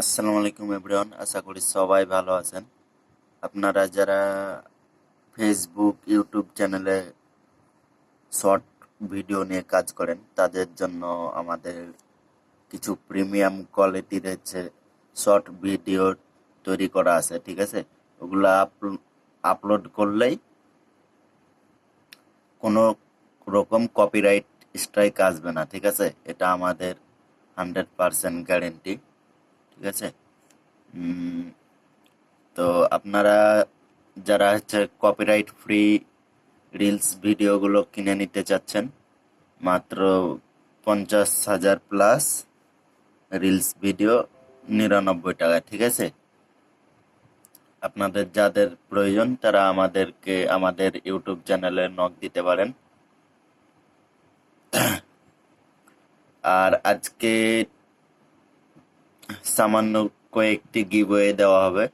আসসালামু আলাইকুম এভরিওয়ান, আশা করি সবাই ভালো আছেন। আপনারা যারা ফেসবুক ইউটিউব চ্যানেলে শর্ট ভিডিও নিয়ে কাজ করেন, তাদের জন্য আমাদের কিছু প্রিমিয়াম কোয়ালিটির হচ্ছে শর্ট ভিডিও তৈরি করা আছে, ঠিক আছে? ওগুলো আপলোড করলেই কোনো রকম কপিরাইট স্ট্রাইক আসবে না, ঠিক আছে? এটা আমাদের হান্ড্রেড পারসেন্ট গ্যারেন্টি ঠিক আছে তো আপনারা যারা হচ্ছে কপিরাইট ফ্রি রিলস ভিডিওগুলো কিনে নিতে চাচ্ছেন, মাত্র পঞ্চাশ হাজার প্লাস রিলস ভিডিও নিরানব্বই টাকা, ঠিক আছে? আপনাদের যাদের প্রয়োজন তারা আমাদেরকে, আমাদের ইউটিউব চ্যানেলে নক দিতে পারেন। আর আজকে সামান্য কয়েকটি গিভওয়ে দেওয়া হবে।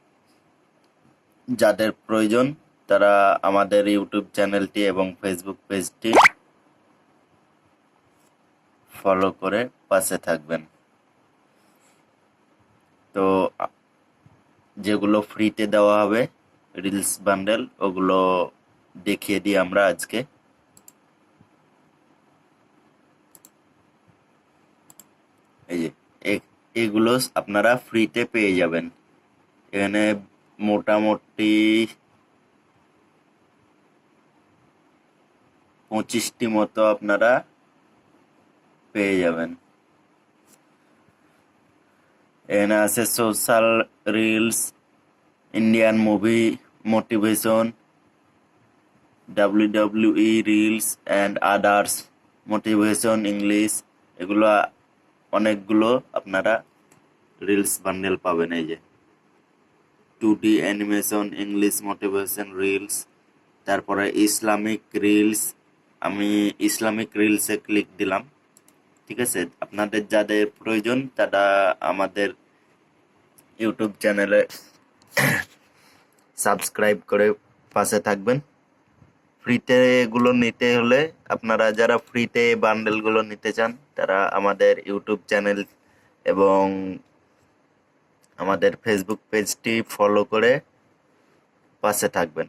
যাদের প্রয়োজন, তারা আমাদের ইউটিউব চ্যানেলটি এবং ফেসবুক পেজটি ফলো করে পাশে থাকবেন। তো, যেগুলো ফ্রিতে দেওয়া হবে রিলস বান্ডেল ওগুলো দেখিয়ে দিই আমরা আজকে। এই যে এগুলো আপনারা ফ্রিতে পেয়ে যাবেন। এখানে মোটামুটি পঁচিশটি মতো আপনারা পেয়ে যাবেন। এখানে আছে social reels Indian movie motivation W W E reels and others motivation English এগুলো অনেকগুলো আপনারা রিলস বান্ডেল পাবেন, এই যে। Two D animation English motivation reels তারপরে ইসলামিক রিলস আমি ইসলামিক রিলসে ক্লিক দিলাম, ঠিক আছে? আপনাদের যাদের প্রয়োজন, তারা আমাদের ইউটিউব চ্যানেলে সাবস্ক্রাইব করে পাশে থাকবেন। ফ্রিতে এগুলো নিতে হলে আপনারা যারা ফ্রিতে বান্ডেলগুলো নিতে চান, তারা আমাদের ইউটিউব চ্যানেল এবং আমাদের ফেসবুক পেজটি ফলো করে পাশে থাকবেন।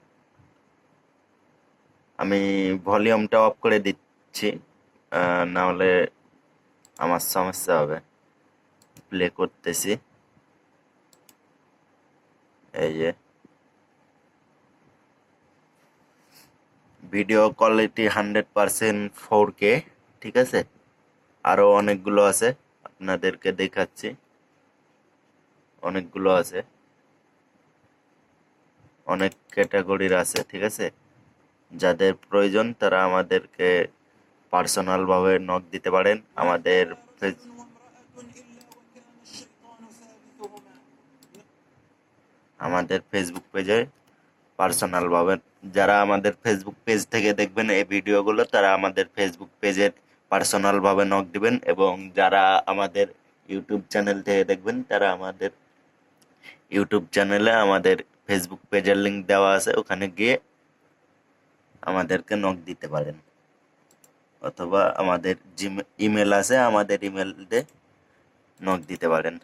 আমি ভলিউমটা অফ করে দিচ্ছি না হলে আমার সমস্যা হবে। প্লে করতেছি। এই যে। Video quality hundred percent four K ঠিক আছে? আরও অনেকগুলো আছে, আপনাদেরকে দেখাচ্ছি। অনেকগুলো আছে। অনেক ক্যাটাগরির আছে, ঠিক আছে? যাদের প্রয়োজন, তারা আমাদেরকে পার্সোনাল ভাবে নক দিতে পারেন। আমাদের আমাদের ফেসবুক পেজে পার্সোনাল ভাবে। যারা আমাদের ফেসবুক পেজ থেকে দেখবেন এই ভিডিওগুলো, তারা আমাদের ফেসবুক পেজের পার্সোনাল ভাবে নক দিবেন এবং যারা আমাদের ইউটিউব চ্যানেল থেকে দেখবেন, তারা আমাদের ইউটিউব চ্যানেলে আমাদের ফেসবুক পেজের লিংক দেওয়া আছে। ওখানে গিয়ে আমাদেরকে নক দিতে পারেন। অথবা আমাদের জিমে ইমেল আছে, আমাদের ইমেল দিয়ে নক দিতে পারেন।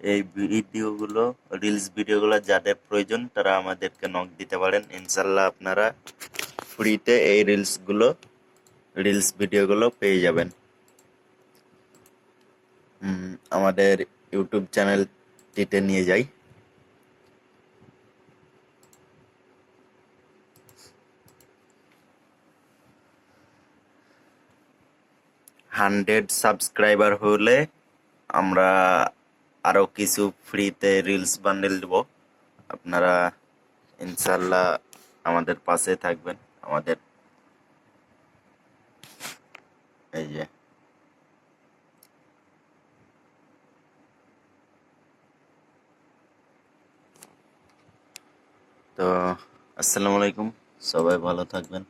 এই ভিডিওগুলো রিলস ভিডিওগুলো যাদের প্রয়োজন, তারা আমাদেরকে নক দিতে পারেন। ইনশাল্লাহ আপনারা ফ্রিতে এই রিলসগুলো রিলস ভিডিওগুলো পেয়ে যাবেন। আমাদের ইউটিউব চ্যানেলটিতে নিয়ে যাই। হান্ড্রেড সাবস্ক্রাইবার হলে আমরা আরও কিছু ফ্রিতে রিলস বান্ডেল দেব। আপনারা ইনশাল্লাহ আমাদের পাশে থাকবেন। আমাদের এই যে। তো, আসসালামু আলাইকুম। সবাই ভালো থাকবেন।